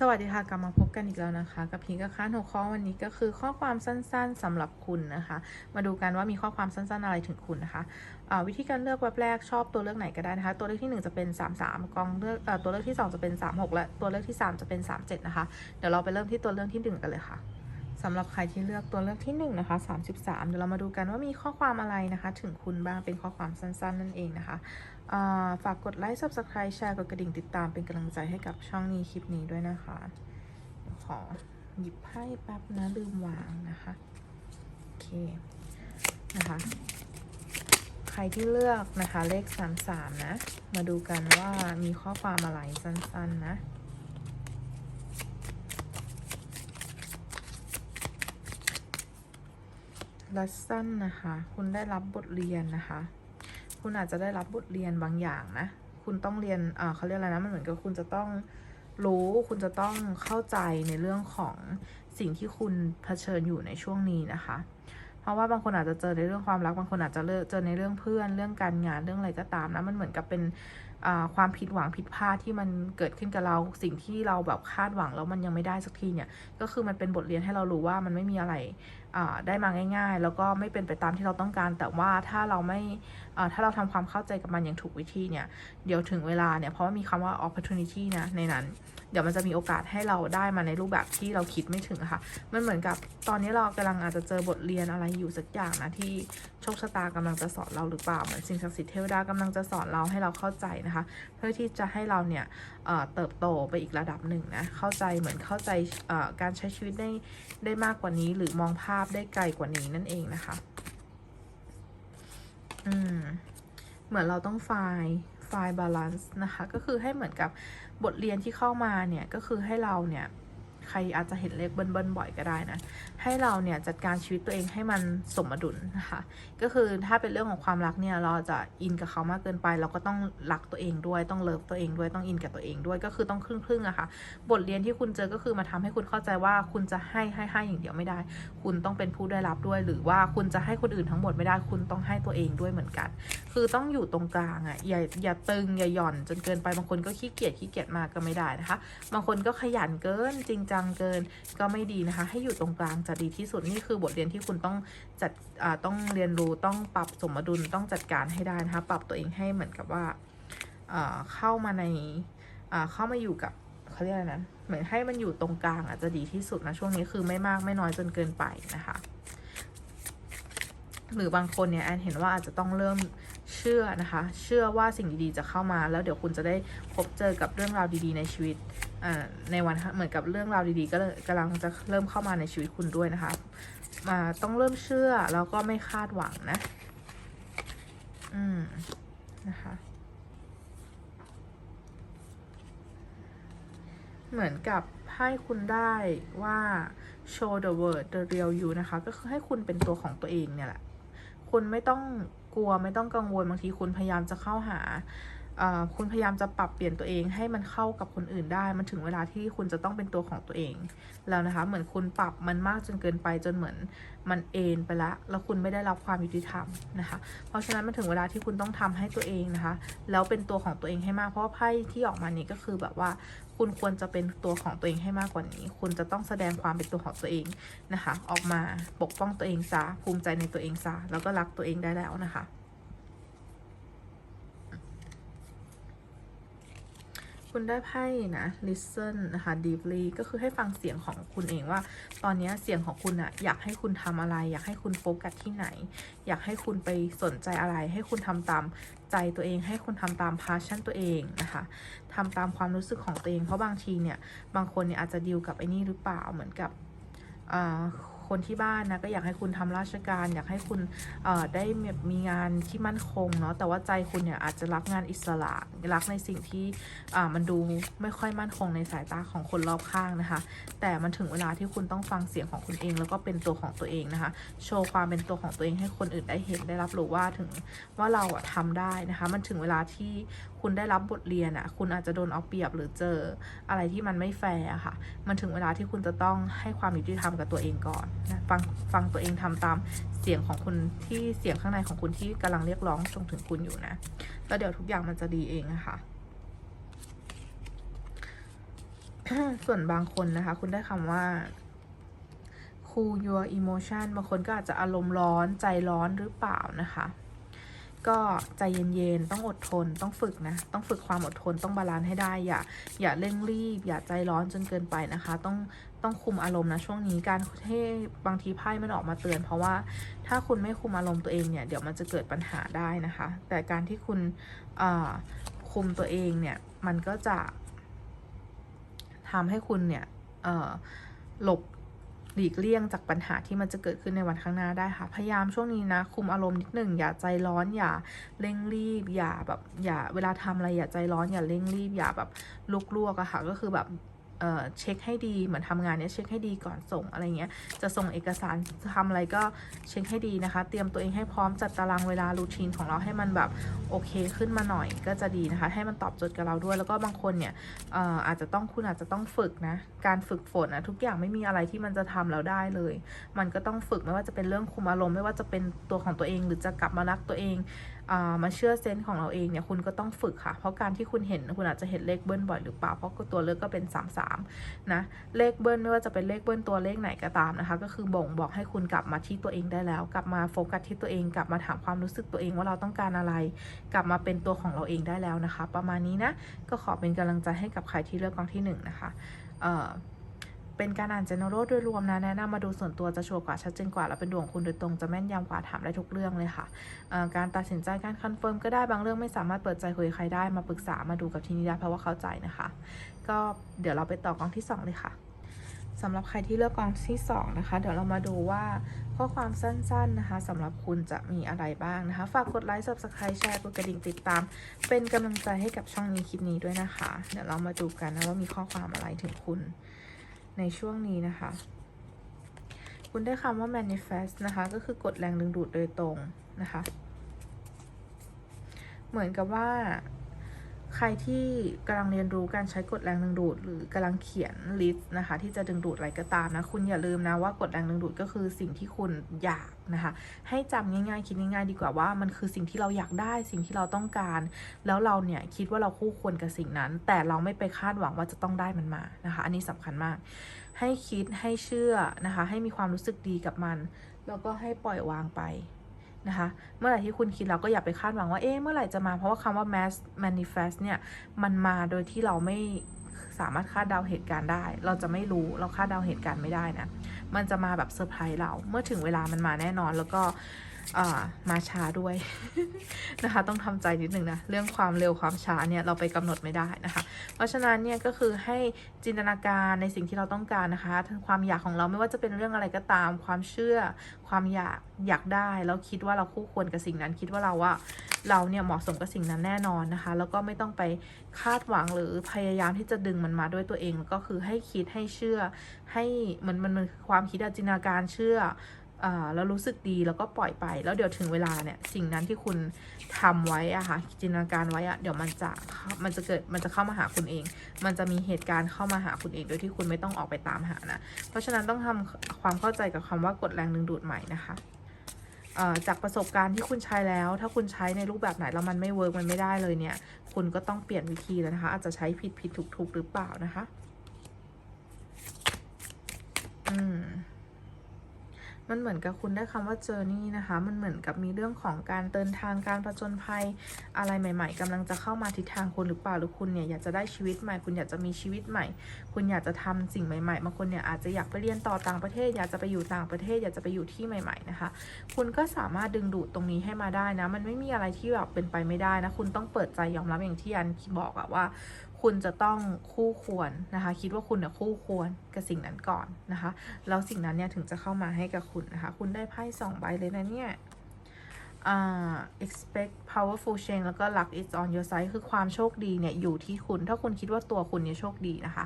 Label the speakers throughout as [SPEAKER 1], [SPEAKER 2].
[SPEAKER 1] สวัสดีค่ะ กลับมาพบกันอีกแล้วนะคะ กับพีกับค้านหัวข้อวันนี้ก็คือข้อความสั้นๆสำหรับคุณนะคะ มาดูกันว่ามีข้อความสั้นๆอะไรถึงคุณนะคะวิธีการเลือกเว็บแรกชอบตัวเลือกไหนก็ได้นะคะ ตัวเลือกที่ 1 จะเป็น 3 3กองเลือกตัวเลือกที่ 2 จะเป็น 3 6 และตัวเลือกที่ 3 จะเป็น 3 7 นะคะ เดี๋ยวเราไปเริ่มที่ตัวเลือกที่ 1 กันเลยค่ะ สำหรับใครที่เลือกตัวเลือกที่1นะคะ33 เดี๋ยวเรามาดูกันว่ามีข้อความอะไรนะคะ ถึงคุณบ้างเป็นข้อความสั้นๆ นั่นเองนะคะาฝากกดไลค์ subscribe แชร์กดกระดิ่งติดตามเป็นกำลังใจให้กับช่องนี้คลิปนี้ด้วยนะคะ ขอหยิบไพ่แป๊บนะลืมวางนะคะ โอเค นะคะ ใครที่เลือกนะคะเลข 33 นะ มาดูกันว่ามีข้อความอะไรสั้นๆนะ ลัสสั้นนะคะ คุณได้รับบทเรียนนะคะ คุณอาจจะได้รับบทเรียนบางอย่างนะ คุณต้องเรียนเขาเรียกอะไรนะ มันเหมือนกับคุณจะต้องรู้ คุณจะต้องเข้าใจในเรื่องของสิ่งที่คุณเผชิญอยู่ในช่วงนี้นะคะ เพราะว่าบางคนอาจจะเจอในเรื่องความรัก บางคนอาจจะเจอในเรื่องเพื่อน เรื่องการงาน เรื่องอะไรก็ตามนะ มันเหมือนกับเป็น ความผิดหวังผิดพลาดที่มันเกิดขึ้นกับเราสิ่งที่เราแบบคาดหวังแล้วมันยังไม่ได้สักทีเนี่ยก็คือมันเป็นบทเรียนให้เรารู้ว่ามันไม่มีอะไรได้มาง่าย ๆ แล้วก็ไม่เป็นไปตามที่เราต้องการ แต่ว่าถ้าเราไม่ถ้าเราทำความเข้าใจกับมันอย่างถูกวิธีเนี่ยเดี๋ยวถึงเวลาเนี่ยเพราะว่ามีคำว่า opportunity นะในนั้น ดี๋ยวมันจะมีโอกาสให้เราได้มาในรูปแบบที่เราคิดไม่ถึงค่ะ มันเหมือนกับตอนนี้เรากำลังอาจจะเจอบทเรียนอะไรอยู่สักอย่างนะที่โชคชะตากำลังจะสอนเราหรือเปล่าเหมือนสิ่งศักดิ์สิทธิ์เทวดากำลังจะสอนเราให้เราเข้าใจนะคะ เพื่อที่จะให้เราเนี่ยเติบโตไปอีกระดับหนึ่งนะเข้าใจเหมือนเข้าใจการใช้ชีวิตได้ได้มากกว่านี้ หรือมองภาพได้ไกลกว่านี้นั่นเองนะคะ อืมเหมือนเราต้องไฟล์ ไฟล์บาลานซ์นะคะ ก็คือให้เหมือนกับบทเรียนที่เข้ามาเนี่ย ก็คือให้เราเนี่ย ใครอาจจะเห็นเลขเบิ้ลๆบ่อยก็ได้นะ ให้เราเนี่ยจัดการชีวิตตัวเองให้มันสมดุลนะคะ ก็คือถ้าเป็นเรื่องของความรักเนี่ยเราจะอินกับเขามากเกินไป เราก็ต้องรักตัวเองด้วยต้องเลิฟตัวเองด้วยต้องอินกับตัวเองด้วยก็คือต้องครึ่งครึ่งๆอะค่ะ บทเรียนที่คุณเจอก็คือมาทำให้คุณเข้าใจว่าคุณจะให้ให้ให้อย่างเดียวไม่ได้ คุณต้องเป็นผู้ได้รับด้วย หรือว่าคุณจะให้คนอื่นทั้งหมดไม่ได้ คุณต้องให้ตัวเองด้วยเหมือนกัน คือต้องอยู่ตรงกลางอะอย่าอย่าตึงอย่าหย่อนจนเกินไปบางคนก็ขี้เกียจขี้เกียจมากก็ไม่ได้นะคะ บางคนก็ขยันเกินจริงจังเกินก็ไม่ดีนะคะ ให้อยู่ตรงกลางจะดีที่สุดนี่คือบทเรียนที่คุณต้องจัดต้องเรียนรู้ต้องปรับสมดุลต้องจัดการให้ได้นะคะ ปรับตัวเองให้เหมือนกับว่าเข้ามาในเข้ามาอยู่กับเขาเรียกอะไรนะเหมือนให้มันอยู่ตรงกลางอาจจะดีที่สุดนะช่วงนี้คือไม่มากไม่น้อยจนเกินไปนะคะหรือบางคนเนี่ยแอนเห็นว่าอาจจะต้องเริ่มเชื่อนะคะ เชื่อว่าสิ่งดีๆจะเข้ามา แล้วเดี๋ยวคุณจะได้พบเจอกับเรื่องราวดีๆในชีวิต ในวันเหมือนกับเรื่องราวดีๆ ก็กำลังจะเริ่มเข้ามาในชีวิตคุณด้วยนะคะ มาต้องเริ่มเชื่อแล้วก็ไม่คาดหวังนะ อืม นะคะเหมือนกับให้คุณได้ว่า show the world the real you นะคะ ก็คือให้คุณเป็นตัวของตัวเองเนี่ยแหละ คุณไม่ต้องกลัวไม่ต้องกังวลบางทีคุณพยายามจะเข้าหา คุณพยายามจะปรับเปลี่ยนตัวเองให้มันเข้ากับคนอื่นได้ มันถึงเวลาที่คุณจะต้องเป็นตัวของตัวเอง แล้วนะคะ เหมือนคุณปรับมันมากจนเกินไปจนเหมือนมันเอนไปละแล้วคุณไม่ได้รับความยุติธรรมนะคะ เพราะฉะนั้นมันถึงเวลาที่คุณต้องทำให้ตัวเองนะคะ แล้วเป็นตัวของตัวเองให้มาก เพราะว่าไพ่ที่ออกมานี้ก็คือแบบว่า คุณควรจะเป็นตัวของตัวเองให้มากกว่านี้ คุณจะต้องแสดงความเป็นตัวของตัวเองนะคะ ออกมาปกป้องตัวเองซะ ภูมิใจในตัวเองซะ แล้วก็รักตัวเองได้แล้วนะคะ คุณได้ไพ่นะ listen นะคะ deeply ก็คือให้ฟังเสียงของคุณเองว่า ตอนนี้เสียงของคุณอะอยากให้คุณทำอะไร อยากให้คุณโฟกัสที่ไหน อยากให้คุณไปสนใจอะไร ให้คุณทำตามใจตัวเอง ให้คุณทำตาม passion ตัวเองนะคะทำตามความรู้สึกของตัวเอง เพราะบางทีเนี่ย บางคนเนี่ยอาจจะดีลกับไอ้นี่หรือเปล่า เหมือนกับอ่า คนที่บ้านนะก็อยากให้คุณทำราชการ อยากให้คุณได้มีงานที่มั่นคงเนาะแต่ว่าใจคุณเนี่ยอาจจะรักงานอิสระรักในสิ่งที่มันดูไม่ค่อยมั่นคงในสายตาของคนรอบข้างนะคะ แต่มันถึงเวลาที่คุณต้องฟังเสียงของคุณเอง แล้วก็เป็นตัวของตัวเองนะคะ โชว์ความเป็นตัวของตัวเองให้คนอื่นได้เห็นได้รับรู้ว่าถึงว่าเราอะทำได้นะคะ มันถึงเวลาที่คุณได้รับบทเรียนอะคุณอาจจะโดนเอาเปรียบหรือเจออะไรที่มันไม่แฟร์ค่ะ มันถึงเวลาที่คุณจะต้องให้ความยุติธรรมกับตัวเองก่อนนะฟังฟังตัวเองทำตามเสียงของคุณที่เสียงข้างในของคุณที่กำลังเรียกร้องจงถึงคุณอยู่นะ แล้วเดี๋ยวทุกอย่างมันจะดีเองนะคะส่วนบางคนนะคะ คุณได้คำว่า cool your emotion บางคนก็อาจจะอารมณ์ร้อนใจร้อนหรือเปล่านะคะ ก็ใจเย็นๆ ต้องอดทน ต้องฝึกนะ ต้องฝึกความอดทน ต้องบาลานซ์ให้ได้ อย่า อย่าเร่งรีบ อย่าใจร้อนจนเกินไปนะคะ ต้องต้องคุมอารมณ์นะช่วงนี้การให้บางทีไพ่มันออกมาเตือน เพราะว่าถ้าคุณไม่คุมอารมณ์ตัวเองเนี่ย เดี๋ยวมันจะเกิดปัญหาได้นะคะ แต่การที่คุณคุมตัวเองเนี่ย มันก็จะทำให้คุณเนี่ยหลบ หลีกเลี่ยงจากปัญหาที่มันจะเกิดขึ้นในวันข้างหน้าได้ค่ะ พยายามช่วงนี้นะ คุมอารมณ์นิดหนึ่งอย่าใจร้อนอย่าเร่งรีบ อย่าแบบอย่าเวลาทำอะไรอย่าใจร้อนอย่าเร่งรีบ อย่าแบบลุกลวกอะค่ะ ก็คือแบบ เช็คให้ดีเหมือนทำงานเนี้ยเช็คให้ดีก่อนส่งอะไรเงี้ยจะส่งเอกสารจะทำอะไรก็เช็คให้ดีนะคะ เตรียมตัวเองให้พร้อมจัดตารางเวลารูทีนของเราให้มันแบบโอเคขึ้นมาหน่อยก็จะดีนะคะ ให้มันตอบโจทย์กับเราด้วย แล้วก็บางคนเนี่ยอาจจะต้องคุณอาจจะต้องฝึกนะการฝึกฝนนะทุกอย่างไม่มีอะไรที่มันจะทำแล้วได้เลย มันก็ต้องฝึกไม่ว่าจะเป็นเรื่องคุมอารมณ์ไม่ว่าจะเป็นตัวของตัวเองหรือจะกลับมารักตัวเอง มาเชื่อเซนส์ของเราเองเนี่ยคุณก็ต้องฝึกค่ะ เพราะการที่คุณเห็นคุณอาจจะเห็นเลขเบิ้ลบ่อยหรือเปล่า เพราะตัวเลขก็เป็น 3 3 นะ เลขเบิ้ลไม่ว่าจะเป็นเลขเบิ้ลตัวเลขไหนก็ตามนะคะ ก็คือบ่งบอกให้คุณกลับมาที่ตัวเองได้แล้ว กลับมาโฟกัสที่ตัวเอง กลับมาถามความรู้สึกตัวเองว่าเราต้องการอะไร กลับมาเป็นตัวของเราเองได้แล้วนะคะ ประมาณนี้นะ ก็ขอเป็นกำลังใจให้กับใครที่เลือกกองที่1นนะคะ เเป็นการอ่าน general โดยรวมนะแนะนำมาดูส่วนตัวจะชัวร์กว่าชัดเจนกว่าแล้วเป็นดวงคุณโดยตรงจะแม่นยำกว่าถามได้ทุกเรื่องเลยค่ะการตัดสินใจการคอนเฟิร์มก็ได้บางเรื่องไม่สามารถเปิดใจคุยใครได้มาปรึกษามาดูกับที่นี่ได้เพราะว่าเข้าใจนะคะ ก็เดี๋ยวเราไปต่อกองที่ 2 เลยค่ะสำหรับใครที่เลือกกองที่ 2 นะคะ เดี๋ยวเรามาดูว่าข้อความสั้นๆนะคะสำหรับคุณจะมีอะไรบ้างนะคะ ฝากกดไลค์ subscribe แชร์กดกระดิ่งติดตาม เป็นกำลังใจให้กับช่องนี้คลิปนี้ด้วยนะคะ เดี๋ยวเรามาดูกันนะว่ามีข้อความอะไรถึงคุณ ในช่วงนี้นะคะ คุณได้คำว่า manifest นะคะ ก็คือกดแรงดึงดูดโดยตรงนะคะ เหมือนกับว่า ใครที่กำลังเรียนรู้การใช้กฎแรงดึงดูด หรือกำลังเขียนลิสต์นะคะ ที่จะดึงดูดอะไรก็ตามนะ คุณอย่าลืมนะว่ากฎแรงดึงดูดก็คือสิ่งที่คุณอยากนะคะ ให้จำง่ายๆ คิดง่ายๆ ดีกว่าว่ามันคือสิ่งที่เราอยากได้สิ่งที่เราต้องการ แล้วเราเนี่ยคิดว่าเราคู่ควรกับสิ่งนั้น แต่เราไม่ไปคาดหวังว่าจะต้องได้มันมานะคะ อันนี้สำคัญมาก ให้คิดให้เชื่อนะคะ ให้มีความรู้สึกดีกับมัน แล้วก็ให้ปล่อยวางไป นะคะ เมื่อไหร่ที่คุณคิดเราก็อย่าไปคาดหวังว่า เอ๊ะ เมื่อไหร่จะมา เพราะว่าคำว่า mass manifest เนี่ย มันมาโดยที่เราไม่สามารถคาดเดาเหตุการณ์ได้ เราจะไม่รู้ เราคาดเดาเหตุการณ์ไม่ได้นะ มันจะมาแบบเซอร์ไพรส์เรา เมื่อถึงเวลามันมาแน่นอน แล้วก็ มาช้าด้วยนะคะ ต้องทำใจนิดนึงนะ เรื่องความเร็วความช้าเนี่ยเราไปกำหนดไม่ได้นะคะ เพราะฉะนั้นเนี่ยก็คือให้จินตนาการในสิ่งที่เราต้องการนะคะความอยากของเราไม่ว่าจะเป็นเรื่องอะไรก็ตาม ความเชื่อ ความอยากอยากได้แล้วคิดว่าเราคู่ควรกับสิ่งนั้น คิดว่าเราว่าเราเนี่ยเหมาะสมกับสิ่งนั้นแน่นอนนะคะ แล้วก็ไม่ต้องไปคาดหวังหรือพยายามที่จะดึงมันมาด้วยตัวเองก็คือให้คิดให้เชื่อให้มันมันมันความคิดจินตนาการเชื่อ แล้วรู้สึกดีแล้วก็ปล่อยไป แล้วเดี๋ยวถึงเวลาเนี่ยสิ่งนั้นที่คุณทำไว้อะค่ะจินตนาการไว้อะเดี๋ยวมันจะมันจะเกิดมันจะเข้ามาหาคุณเอง มันจะมีเหตุการณ์เข้ามาหาคุณเอง โดยที่คุณไม่ต้องออกไปตามหานะเพราะฉะนั้นต้องทำความเข้าใจกับคำว่ากดแรงดึงดูดใหม่นะคะจากประสบการณ์ที่คุณใช้แล้ว ถ้าคุณใช้ในรูปแบบไหนแล้วมันไม่เวิร์กมันไม่ได้เลยเนี่ย คุณก็ต้องเปลี่ยนวิธีแล้วนะคะ อาจจะใช้ผิดผิดถูกถูกหรือเปล่านะคะ อืม มันเหมือนกับคุณได้คำว่าเจอร์นี่นะคะ มันเหมือนกับมีเรื่องของการเดินทางการประจนภัยอะไรใหม่ ๆกำลังจะเข้ามาทิศทางคุณหรือเปล่าหรือคุณเนี่ยอยากจะได้ชีวิตใหม่ คุณอยากจะมีชีวิตใหม่ คุณอยากจะทำสิ่งใหม่ๆบางคนเนี่ยอาจจะอยากไปเรียนต่อต่างประเทศ อยากจะไปอยู่ต่างประเทศ อยากจะไปอยู่ที่ใหม่ ๆนะคะ คุณก็สามารถดึงดูดตรงนี้ให้มาได้นะ มันไม่มีอะไรที่แบบเป็นไปไม่ได้นะ คุณต้องเปิดใจยอมรับอย่างที่อันบอกอะว่า คุณจะต้องคู่ควรนะคะ คิดว่าคุณเนี่ยคู่ควรกับสิ่งนั้นก่อนนะคะ แล้วสิ่งนั้นเนี่ยถึงจะเข้ามาให้กับคุณนะคะ คุณได้ไพ่สองใบเลยนะเนี่ย uh, expect powerful change แล้วก็ luck is on your side คือความโชคดีเนี่ย อยู่ที่คุณ ถ้าคุณคิดว่าตัวคุณเนี่ยโชคดีนะคะ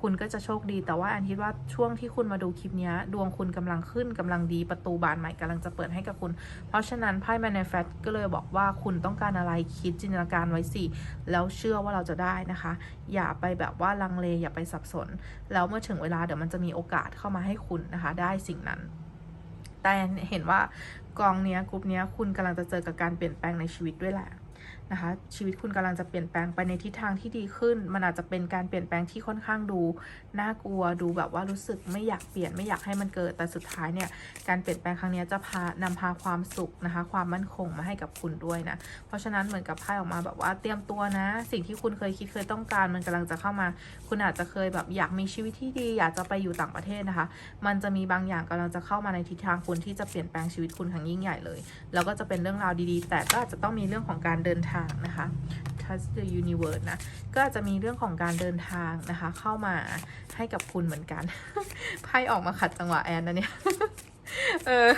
[SPEAKER 1] คุณก็จะโชคดี แต่ว่าอันคิดว่าช่วงที่คุณมาดูคลิปนี้ ดวงคุณกำลังขึ้นกำลังดี ประตูบานใหม่กำลังจะเปิดให้กับคุณ เพราะฉะนั้นไพ่ manifest ก็เลยบอกว่าคุณต้องการอะไร คิดจินตนาการไว้สิ แล้วเชื่อว่าเราจะได้นะคะ อย่าไปแบบว่าลังเล อย่าไปสับสน แล้วเมื่อถึงเวลาเดี๋ยวมันจะมีโอกาสเข้ามาให้คุณนะคะ ได้สิ่งนั้น แต่เห็นว่ากองเนี้ยกลุ่มเนี้ยคุณกำลังจะเจอกับการเปลี่ยนแปลงในชีวิตด้วยแหละ นะคะ ชีวิตคุณกำลังจะเปลี่ยนแปลงไปในทิศทางที่ดีขึ้น มันอาจจะเป็นการเปลี่ยนแปลงที่ค่อนข้างดูน่ากลัวดูแบบว่ารู้สึกไม่อยากเปลี่ยนไม่อยากให้มันเกิดแต่สุดท้ายเนี่ยการเปลี่ยนแปลงครั้งนี้จะพานำพาความสุขนะคะ ความมั่นคงมาให้กับคุณด้วยนะเพราะฉะนั้นเหมือนกับไพ่ออกมาแบบว่าเตรียมตัวนะ สิ่งที่คุณเคยคิดเคยต้องการ มันกำลังจะเข้ามา คุณอาจจะเคยแบบอยากมีชีวิตที่ดี อยากจะไปอยู่ต่างประเทศนะคะ มันจะมีบางอย่างกำลังจะเข้ามาในทิศทางคุณที่จะเปลี่ยนแปลงชีวิตคุณครั้งยิ่งใหญ่เลยแล้วก็จะเป็นเรื่องราวดีๆ แต่ก็อาจจะต้องมีเรื่องของการเดินทางนะคะ Touch the Universe นะ ก็อาจจะมีเรื่องของการเดินทางนะคะ เข้ามาให้กับคุณเหมือนกัน ไพ่ออกมาขัดจังหวะแอนนะเนี่ยเออ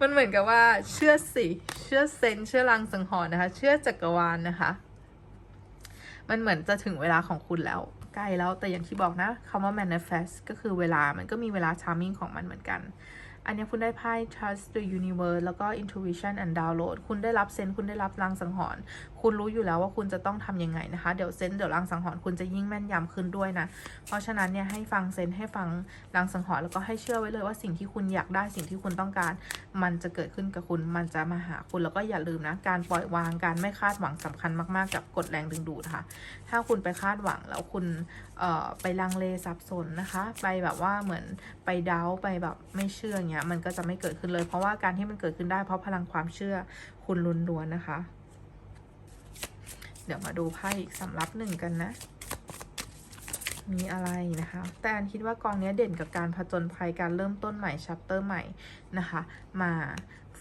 [SPEAKER 1] มันเหมือนกับว่าเชื่อสิ เชื่อเซน เชื่อลังสังหรณ์นะคะ เชื่อจักรวาลนะคะ มันเหมือนจะถึงเวลาของคุณแล้ว ใกล้แล้ว แต่อย่างที่บอกนะคำว่า manifest ก็คือเวลา มันก็มีเวลา timing ของมันเหมือนกัน อันนี้คุณได้ไพ่ trust the universe แล้วก็ intuition and download คุณได้รับเซน คุณได้รับลังสังหรณ์คุณรู้อยู่แล้วว่าคุณจะต้องทำยังไงนะคะ เดี๋ยวเซนส์เดี๋ยวลังสังหรณ์คุณจะยิ่งแม่นยำขึ้นด้วยนะ เพราะฉะนั้นเนี่ยให้ฟังเซนส์ให้ฟังลังสังหรณ์แล้วก็ให้เชื่อไว้เลยว่าสิ่งที่คุณอยากได้สิ่งที่คุณต้องการ มันจะเกิดขึ้นกับคุณมันจะมาหาคุณแล้วก็อย่าลืมนะ การปล่อยวางการไม่คาดหวังสำคัญมากๆ กับกฎแรงดึงดูดค่ะ ถ้าคุณไปคาดหวังแล้วคุณเอ่อไปลังเลสับสนนะคะ ไปแบบว่าเหมือนไปเดาไปแบบไม่เชื่อเงี้ยมันก็จะไม่เกิดขึ้นเลย เพราะว่าการที่มันเกิดขึ้นได้เพราะพลังความเชื่อคุณลุนล้วนๆนะคะ เดี๋ยวมาดูไพ่อีกสำรับหนึ่งกันนะ มีอะไรนะคะ แต่อันคิดว่ากองนี้เด่นกับการผจญภัยการเริ่มต้นใหม่ชัปเตอร์ใหม่นะคะ มา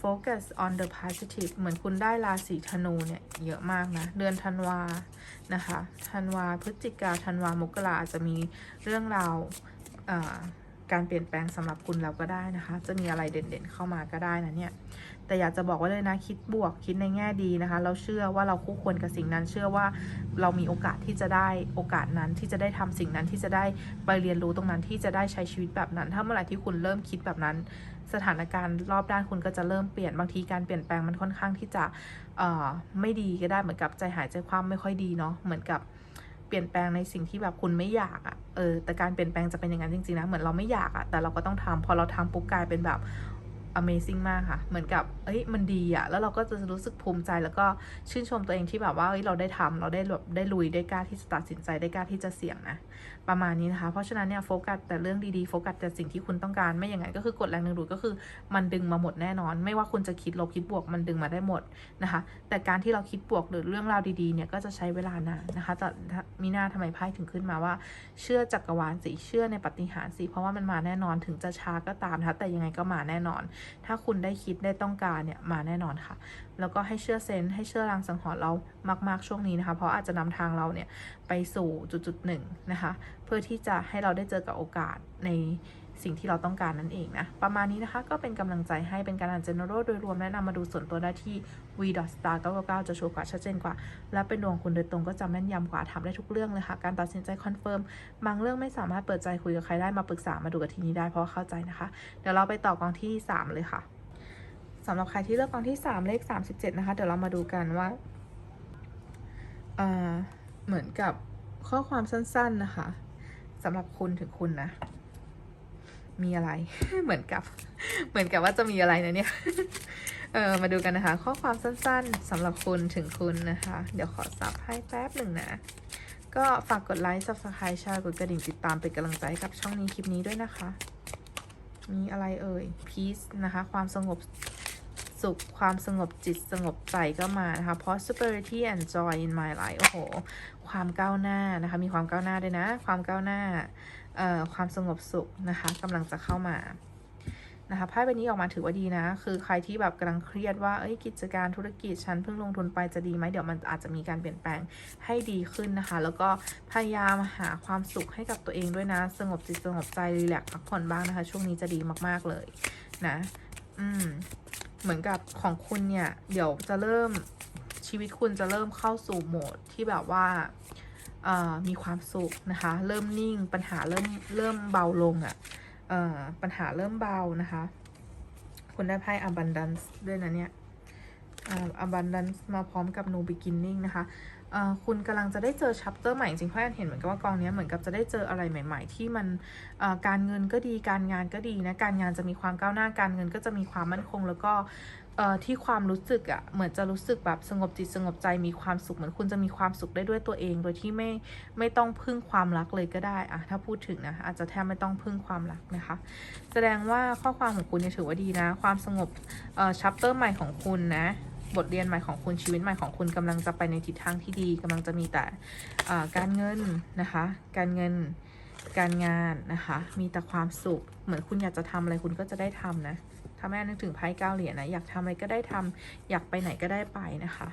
[SPEAKER 1] focus on the positive เหมือนคุณได้ราศีธนูเนี่ย เยอะมากนะ เดือนธันวานะคะธันวาพฤศจิกาธันวามกราอาจจะมีเรื่องราวอ่อ การเปลี่ยนแปลงสำหรับคุณเราก็ได้นะคะ จะมีอะไรเด่นๆเข้ามาก็ได้นะเนี่ย แต่อยากจะบอกไว้เลยนะคิดบวกคิดในแง่ดีนะคะ เราเชื่อว่าเราคู่ควรกับสิ่งนั้น เชื่อว่าเรามีโอกาสที่จะได้โอกาสนั้นที่จะได้ทำสิ่งนั้นที่จะได้ไปเรียนรู้ตรงนั้นที่จะได้ใช้ชีวิตแบบนั้น ถ้าเมื่อไหร่ที่คุณเริ่มคิดแบบนั้น สถานการณ์รอบด้านคุณก็จะเริ่มเปลี่ยนบางทีการเปลี่ยนแปลงมันค่อนข้างที่จะไม่ดีก็ได้เหมือนกับใจหายใจความไม่ค่อยดีเนาะเหมือนกับ เปลี่ยนแปลงในสิ่งที่แบบคุณไม่อยากอะ่ะเออแต่การเปลี่ยนแปลงจะเป็นอย่างนั้นจริงๆนะเหมือนเราไม่อยากอะ่ะแต่เราก็ต้องทำพอเราทำปุ๊บกลายเป็นแบบ Amazing มากค่ะ เหมือนกับเอ้ยมันดีอะแล้วเราก็จะรู้สึกภูมิใจแล้วก็ชื่นชมตัวเองที่แบบว่าเอ้ยเราได้ทำเราได้แบบได้ลุยได้กล้าที่จะตัดสินใจได้กล้าที่จะเสี่ยงนะประมาณนี้นะคะ เพราะฉะนั้นเนี่ยโฟกัสแต่เรื่องดีๆโฟกัสแต่สิ่งที่คุณต้องการไม่อย่างนั้นก็คือกดแรงดึงดูดก็คือมันดึงมาหมดแน่นอน ไม่ว่าคุณจะคิดลบคิดบวกมันดึงมาได้หมดนะคะ แต่การที่เราคิดบวกหรือเรื่องราวดีๆเนี่ยก็จะใช้เวลานานนะคะแต่มีหน้าทำไมไพ่ถึงขึ้นมาว่า เชื่อจักรวาลสิเชื่อในปฏิหารสิเพราะว่ามันมาแน่นอนถึงจะช้าก็ตามนะคะแต่ยังไงก็มาแน่นอนถ้าคุณได้คิดได้ต้องการเนี่ยมาแน่นอนค่ะ แล้วก็ให้เชื่อเซนส์ให้เชื่อรางสังหรณ์เรามากๆช่วงนี้นะคะ เพราะอาจจะนำทางเราเนี่ยไปสู่จุดๆหนึ่งนะคะ เพื่อที่จะให้เราได้เจอกับโอกาสใน สิ่งที่เราต้องการนั่นเองนะ ประมาณนี้นะคะก็เป็นกำลังใจให้เป็นการอ่าน general โดยรวมแนะนำมาดูส่วนตัวได้ที่ v star 9 9จะชัวร์กว่าชัดเจนกว่า และเป็นดวงคุณโดยตรงก็จะแม่นยำกว่าทำได้ทุกเรื่องเลยค่ะ การตัดสินใจคอนเฟิร์มบางเรื่องไม่สามารถเปิดใจคุยกับใครได้มาปรึกษามาดูกับทีนี้ได้เพราะเข้าใจนะคะ เดี๋ยวเราไปต่อกองที่ 3 เลยค่ะสำหรับใครที่เลือกกองที่ 3 เลข 37 นะคะ เดี๋ยวเรามาดูกันว่าเอ่อเหมือนกับข้อความสั้น ๆนะคะสำหรับคุณถึงคุณนะ มีอะไร เหมือนกับ เหมือนกับว่าจะมีอะไรนะเนี่ย เออมาดูกันนะคะ ข้อความสั้นๆสำหรับคุณถึงคุณนะคะ เดี๋ยวขอซับให้แป๊บหนึ่งนะ ก็ฝากกดไลค์ subscribe แชร์กดกระดิ่งติดตามเป็นกำลังใจให้กับช่องนี้คลิปนี้ด้วยนะคะ มีอะไรเอ่ย peace นะคะ ความสงบสุข ความสงบจิตสงบใจก็มานะคะ prosperity and joy in my life โอ้โห ความก้าวหน้านะคะ มีความก้าวหน้าด้วยนะ ความก้าวหน้า ความสงบสุขนะคะกำลังจะเข้ามานะคะไพ่ใบนี้ออกมาถือว่าดีนะ คือใครที่แบบกำลังเครียดว่าเอ้ยกิจการธุรกิจฉันเพิ่งลงทุนไปจะดีไหมเดี๋ยวมันอาจจะมีการเปลี่ยนแปลงให้ดีขึ้นนะคะ แล้วก็พยายามหาความสุขให้กับตัวเองด้วยนะ สงบจิตสงบใจรีแลกซ์พักผ่อนบ้างนะคะ ช่วงนี้จะดีมากๆเลยนะ อืม เหมือนกับของคุณเนี่ย เดี๋ยวจะเริ่มชีวิตคุณจะเริ่มเข้าสู่โหมดที่แบบว่า มีความสุขนะคะ เริ่มนิ่งปัญหาเริ่มเริ่มเบาลงอะ่ะปัญหาเริ่มเบานะคะ คุณได้ไพ่ abundance ด้วยนะเนี่ยอ่า abundance มาพร้อมกับ new beginning นะคะคุณกำลังจะได้เจอ chapter ใหม่จริงเพราะแอนเห็นเหมือนกับว่ากองเนี้ยเหมือนกับจะได้เจออะไรใหม่ ๆ ที่มันการเงินก็ดีการงานก็ดีนะ การงานจะมีความก้าวหน้าการเงินก็จะมีความมั่นคง แล้วก็ เอ่อที่ความรู้สึกอะ่ะเหมือนจะรู้สึกแบบสงบจิตสงบใจมีความสุขเหมือนคุณจะมีความสุขได้ด้วยตัวเอง โดยที่ไม่ไม่ต้องพึ่งความรักเลยก็ได้อะถ้าพูดถึงนะอาจจะแทบไม่ต้องพึ่งความรักนะคะ แสดงว่าข้อความของคุณเนี่ยถือว่าดีนะ ความสงบเอ่อชัปเตอร์ใหม่ของคุณนะบทเรียนใหม่ของคุณชีวิตใหม่ของคุณกำลังจะไปในทิศทางที่ดีกำลังจะมีแต่เอ่อการเงินนะคะ การเงินการงานนะคะ มีแต่ความสุข เหมือนคุณอยากจะทำอะไรคุณก็จะได้ทำนะ ถ้าแม่นึกถึงไพ่เก้าเหรียญนะอยากทำอะไรก็ได้ทำอยากไปไหนก็ได้ไปนะคะ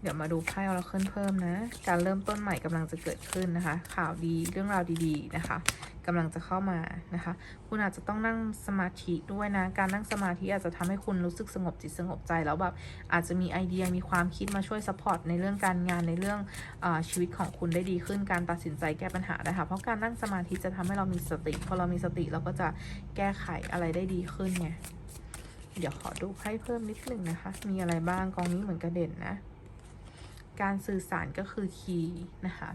[SPEAKER 1] เดี๋ยวมาดูไพ่ออราเคิลเพิ่มนะ การเริ่มต้นใหม่กำลังจะเกิดขึ้นนะคะ ข่าวดีเรื่องราวดีๆนะคะ กำลังจะเข้ามานะคะ คุณอาจจะต้องนั่งสมาธิด้วยนะ การนั่งสมาธิอาจจะทำให้คุณรู้สึกสงบจิตสงบใจแล้วแบบอาจจะมีไอเดียมีความคิดมาช่วยซัพพอร์ตในเรื่องการงานในเรื่องอชีวิตของคุณได้ดีขึ้น การตัดสินใจแก้ปัญหาได้ค่ะเพราะการนั่งสมาธิจะทำให้เรามีสติ พอเรามีสติเราก็จะแก้ไขอะไรได้ดีขึ้นไง เดี๋ยวขอดูไพ่เพิ่มนิดหนึ่งนะคะ มีอะไรบ้างกองนี้เหมือนกระเด็นนะ การสื่อสารก็คือคีย์นะคะ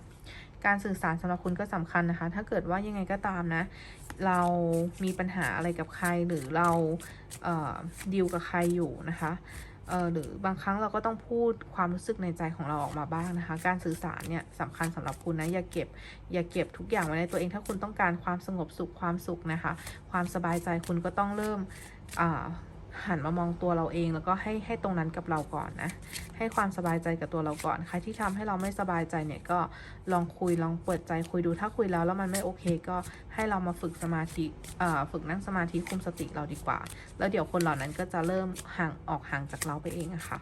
[SPEAKER 1] การสื่อสารสำหรับคุณก็สำคัญนะคะ ถ้าเกิดว่ายังไงก็ตามนะ เรามีปัญหาอะไรกับใครหรือเราเดีลกับใครอยู่นะคะหรือบางครั้งเราก็ต้องพูดความรู้สึกในใจของเราออกมาบ้างนะคะ การสื่อสารเนี่ยสำคัญสำหรับคุณนะ อย่าเก็บ อย่าเก็บทุกอย่างไว้ในตัวเองถ้าคุณต้องการความสงบสุขความสุขนะคะ ความสบายใจคุณก็ต้องเริ่มหันมามองตัวเราเองแล้วก็ให้ให้ตรงนั้นกับเราก่อนนะ ให้ความสบายใจกับตัวเราก่อน ใครที่ทำให้เราไม่สบายใจเนี่ยก็ลองคุยลองเปิดใจคุยดูถ้าคุยแล้วแล้วมันไม่โอเค ก็ให้เรามาฝึกสมาธิเอ่อฝึกนั่งสมาธิคุมสติเราดีกว่า แล้วเดี๋ยวคนเหล่านั้นก็จะเริ่มห่างออกห่างจากเราไปเองอะค่ะ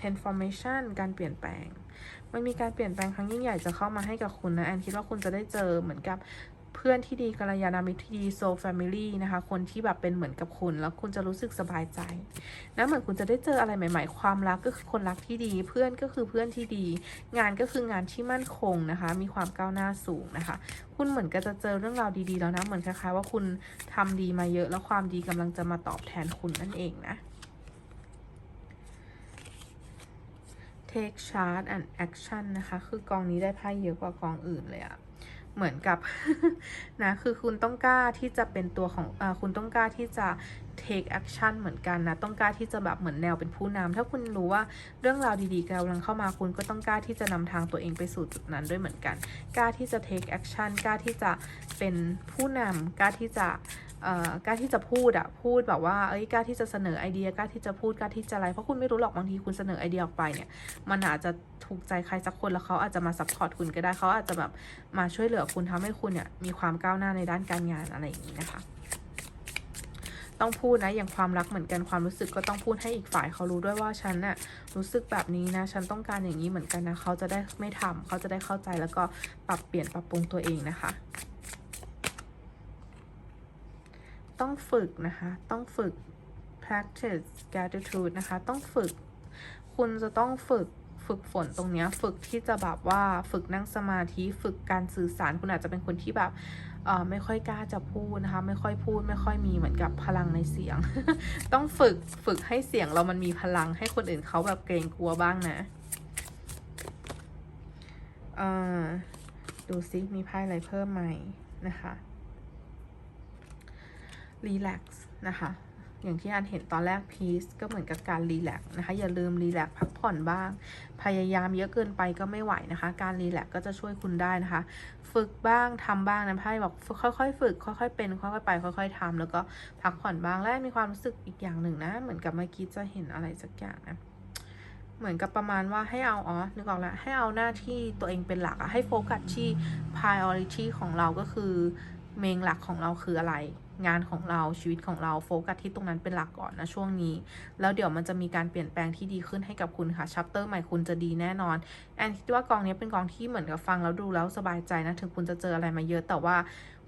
[SPEAKER 1] transformation การเปลี่ยนแปลง มันมีการเปลี่ยนแปลงครั้งยิ่งใหญ่จะเข้ามาให้กับคุณนะ แอนคิดว่าคุณจะได้เจอเหมือนกับ เพื่อนที่ดีกัลยาณมิตรที่ดีโซแฟมิลี่นะคะ คนที่แบบเป็นเหมือนกับคุณ แล้วคุณจะรู้สึกสบายใจนะเหมือนคุณจะได้เจออะไรใหม่ ๆ ความรักก็คือคนรักที่ดี เพื่อนก็คือเพื่อนที่ดี งานก็คืองานที่มั่นคงนะคะ มีความก้าวหน้าสูงนะคะ คุณเหมือนก็จะเจอเรื่องราวดีๆแล้วนะเหมือนคล้ายๆว่าคุณทำดีมาเยอะ แล้วความดีกำลังจะมาตอบแทนคุณนั่นเองนะ take charge and action นะคะ คือกองนี้ได้ไพ่เยอะกว่ากองอื่นเลยอะ เหมือนกับนะคือคุณต้องกล้าที่จะเป็นตัวของอคุณต้องกล้าที่จะ take action เหมือนกันนะ ต้องกล้าที่จะแบบเหมือนแนวเป็นผู้นำถ้าคุณรู้ว่าเรื่องราวดีๆกำลังเข้ามาคุณก็ต้องกล้าที่จะนำทางตัวเองไปสู่จุดนั้นด้วยเหมือนกัน กล้าที่จะ take action กล้าที่จะเป็นผู้นำกล้าที่จะกล้าที่จะพูดอะพูดแบบว่าเอ้ยกล้าที่จะเสนอไอเดียกล้าที่จะพูดกล้าที่จะอะไรเพราะคุณไม่รู้หรอกบางทีคุณเสนอไอเดียออกไปเนี่ยมันอาจจะถูกใจใครสักคนแล้วเขาอาจจะมาซัพพอร์ตคุณก็ได้เขาอาจจะแบบมาช่วยเหลือคุณทำให้คุณเนี่ยมีความก้าวหน้าในด้านการงานอะไรอย่างนี้นะคะ ต้องพูดนะ อย่างความรักเหมือนกันความรู้สึกก็ต้องพูดให้อีกฝ่ายเขารู้ด้วยว่าฉันน่ะรู้สึกแบบนี้นะ ฉันต้องการอย่างนี้เหมือนกันนะ เขาจะได้ไม่ทำเขาจะได้เข้าใจแล้วก็ปรับเปลี่ยนปรับปรุงตัวเองนะคะ ต้องฝึกนะคะ ต้องฝึก practice gratitude นะคะ ต้องฝึก คุณจะต้องฝึกฝึกฝนตรงนี้ฝึกที่จะแบบว่าฝึกนั่งสมาธิ ฝึกการสื่อสารคุณอาจจะเป็นคนที่แบบ ไม่ค่อยกล้าจะพูดนะคะ ไม่ค่อยพูด ไม่ค่อยมีเหมือนกับพลังในเสียง ต้องฝึกฝึกให้เสียงเรามันมีพลังให้คนอื่นเขาแบบเกรงกลัวบ้างนะดูซิมีไพ่อะไรเพิ่มไหมนะคะรีแลกซ์นะคะ อย่างที่อันเห็นตอนแรกพีซก็เหมือนกับการรีแลกซ์นะคะ อย่าลืมรีแลกซ์พักผ่อนบ้าง พยายามเยอะเกินไปก็ไม่ไหวนะคะ การรีแลกซ์ก็จะช่วยคุณได้นะคะ ฝึกบ้างทำบ้างนะไพ่บอกค่อยๆ ฝึก ค่อยๆ เป็น ค่อยๆ ไปค่อย ๆทำแล้วก็พักผ่อนบ้างและมีความรู้สึกอีกอย่างหนึ่งนะ เหมือนกับเมื่อกี้จะเห็นอะไรสักอย่างนะเหมือนกับประมาณว่าให้เอาอ๋อนึกออกแล้วให้เอาหน้าที่ตัวเองเป็นหลักอะให้โฟกัสที่ priority ของเราก็คือเมงหลักของเราคืออะไร งานของเราชีวิตของเราโฟกัสที่ตรงนั้นเป็นหลักก่อนนะช่วงนี้ แล้วเดี๋ยวมันจะมีการเปลี่ยนแปลงที่ดีขึ้นให้กับคุณค่ะชัปเตอร์ใหม่คุณจะดีแน่นอนแอนคิดว่ากองนี้เป็นกองที่เหมือนกับฟังแล้วดูแล้วสบายใจนะถึงคุณจะเจออะไรมาเยอะแต่ว่า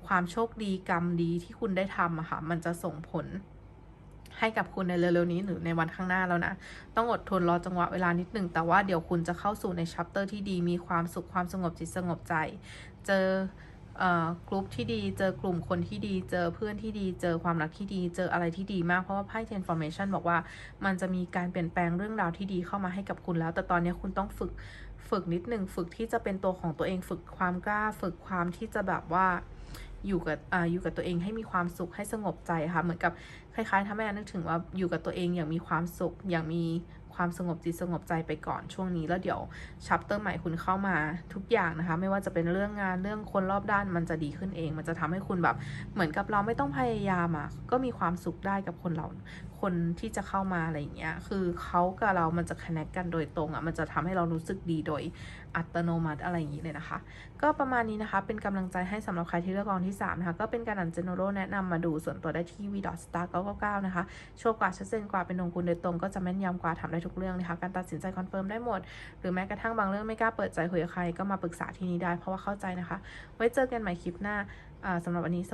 [SPEAKER 1] ความโชคดีกรรมดีที่คุณได้ทำอะค่ะมันจะส่งผลให้กับคุณในเร็วๆนี้หรือในวันข้างหน้าแล้วนะ ต้องอดทนรอจังหวะเวลานิดหนึ่ง แต่ว่าเดี๋ยวคุณจะเข้าสู่ในชัปเตอร์ที่ดีมีความสุขความสงบจิตสงบใจ เจอ กลุ่มที่ดี เจอกลุ่มคนที่ดี เจอเพื่อนที่ดี เจอความรักที่ดี เจออะไรที่ดีมาก เพราะว่าไพ่ transformation บอกว่ามันจะมีการเปลี่ยนแปลงเรื่องราวที่ดีเข้ามาให้กับคุณแล้ว แต่ตอนนี้คุณต้องฝึก ฝึกนิดหนึ่ง ฝึกที่จะเป็นตัวของตัวเอง ฝึกความกล้า ฝึกความที่จะแบบว่าอยู่กับออยู่กับตัวเองให้มีความสุขให้สงบใจค่ะ เหมือนกับคล้ายๆทำให้แอนนึกถึงว่าอยู่กับตัวเองอย่างมีความสุขอย่างมี ความสงบจิตสงบใจไปก่อนช่วงนี้แล้วเดี๋ยวชัปเตอร์ใหม่คุณเข้ามาทุกอย่างนะคะ ไม่ว่าจะเป็นเรื่องงานเรื่องคนรอบด้านมันจะดีขึ้นเอง มันจะทำให้คุณแบบเหมือนกับเราไม่ต้องพยายามอะก็มีความสุขได้กับคนเราคนที่จะเข้ามาอะไรอย่างเงี้ยคือเขากับเรามันจะ connect กันโดยตรงอะ่ะมันจะทำให้เรารู้สึกดีโดยอัตโนมัติอะไรอย่างนี้เลยนะคะ ก็ประมาณนี้นะคะ เป็นกำลังใจให้สำหรับใครที่เลือกกองที่ 3 นะคะ ก็เป็นการอ่านเจโนโรแนะนำมาดูส่วนตัวได้ที่ v star 999 นะคะโชว์กว่าชัดเจนกว่าเป็นองคุณโดยตรงก็จะแม่นยำกว่าทำได้ทุกเรื่องนะคะ การตัดสินใจคอนเฟิร์มได้หมด หรือแม้กระทั่งบางเรื่องไม่กล้าเปิดใจคุยกับใครก็มาปรึกษาที่นี่ได้เพราะว่าเข้าใจนะคะ ไว้เจอกันใหม่คลิปหน้าอ่าสำหรับวันนี้